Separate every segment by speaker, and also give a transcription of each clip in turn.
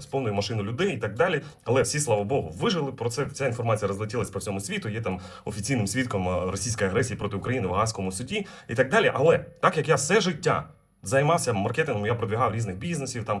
Speaker 1: з повною машиною людей і так далі. Але всі, слава Богу, вижили. Про це ця інформація розлетілась по всьому світу. Є там офіційним свідком е, російської агресії проти України в Гаазькому суді і так далі. Але так як я все життя займався маркетингом, я продвігав різних бізнесів там.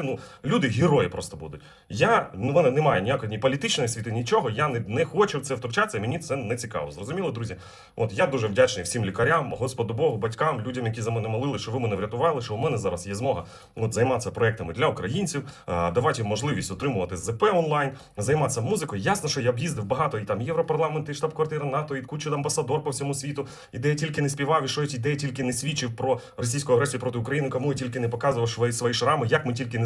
Speaker 1: ну люди герої просто будуть. Я ну в мене немає ніякої ні політичної світи, нічого. Я не, не хочу в це втручатися. Мені це не цікаво. Зрозуміло, друзі. От я дуже вдячний всім лікарям, Господу Богу, батькам, людям, які за мене молили, що ви мене врятували, що у мене зараз є змога от займатися проектами для українців, давати їм можливість отримувати ЗП онлайн, займатися музикою. Ясно, що я б їздив багато і там Європарламент, і штаб-квартира НАТО, і кучу амбасадор по всьому світу, і де я тільки не співав, і що я- я тільки не свідчив про російську агресію проти України, кому я тільки не показував свої, свої шрами, як ми тільки не